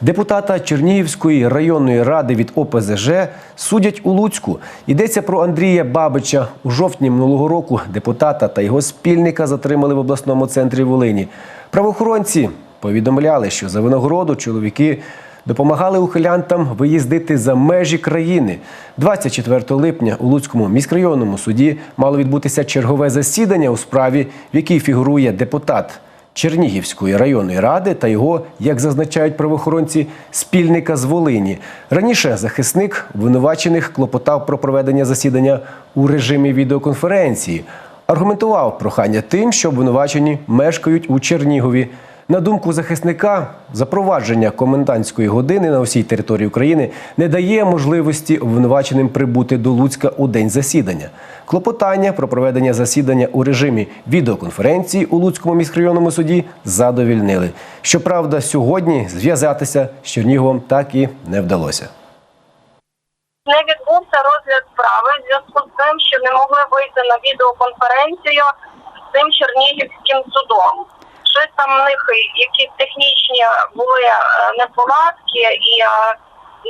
Депутата Чернігівської районної ради від ОПЗЖ судять у Луцьку. Йдеться про Андрія Бабича. У жовтні минулого року депутата та його спільника затримали в обласному центрі Волині. Правоохоронці повідомляли, що за винагороду чоловіки допомагали ухилянтам виїздити за межі країни. 24 липня у Луцькому міськрайонному суді мало відбутися чергове засідання у справі, в якій фігурує депутат Чернігівської районної ради та його, як зазначають правоохоронці, спільника з Волині. Раніше захисник обвинувачених клопотав про проведення засідання у режимі відеоконференції. Аргументував прохання тим, що обвинувачені мешкають у Чернігові. На думку захисника, запровадження комендантської години на усій території України не дає можливості обвинуваченим прибути до Луцька у день засідання. Клопотання про проведення засідання у режимі відеоконференції у Луцькому міськрайонному суді задовільнили. Щоправда, сьогодні зв'язатися з Черніговом так і не вдалося. не відбувся розгляд справи в зв'язку з тим, що не могли вийти на відеоконференцію з цим чернігівським судом. Там в них якісь технічні були е, неполадки, і е,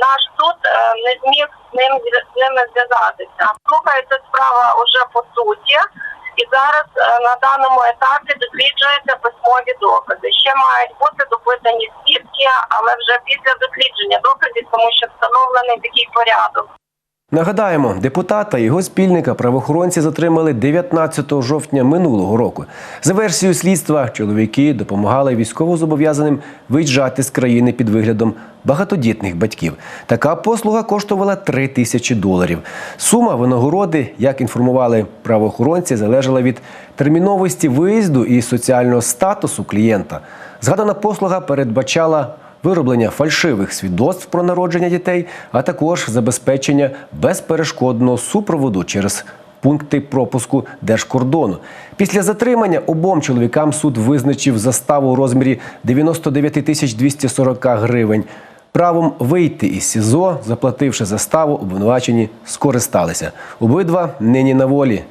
наш суд е, не зміг з ним з ними зв'язатися. Слухається справа уже по суті, і зараз на даному етапі досліджуються письмові докази. Ще мають бути допитані свідки, але вже після дослідження доказів, тому що встановлений такий порядок. Нагадаємо, депутата і його спільника правоохоронці затримали 19 жовтня минулого року. За версією слідства, чоловіки допомагали військовозобов'язаним виїжджати з країни під виглядом багатодітних батьків. Така послуга коштувала 3 тисячі доларів. Сума винагороди, як інформували правоохоронці, залежала від терміновості виїзду і соціального статусу клієнта. Згадана послуга передбачала вироблення фальшивих свідоцтв про народження дітей, а також забезпечення безперешкодного супроводу через пункти пропуску держкордону. Після затримання обом чоловікам суд визначив заставу у розмірі 99 тисяч 240 гривень. Правом вийти із СІЗО, заплативши заставу, обвинувачені скористалися. Обидва нині на волі.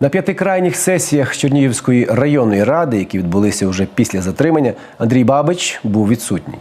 На п'яти крайніх сесіях Чернігівської районної ради, які відбулися вже після затримання, Андрій Бабич був відсутній.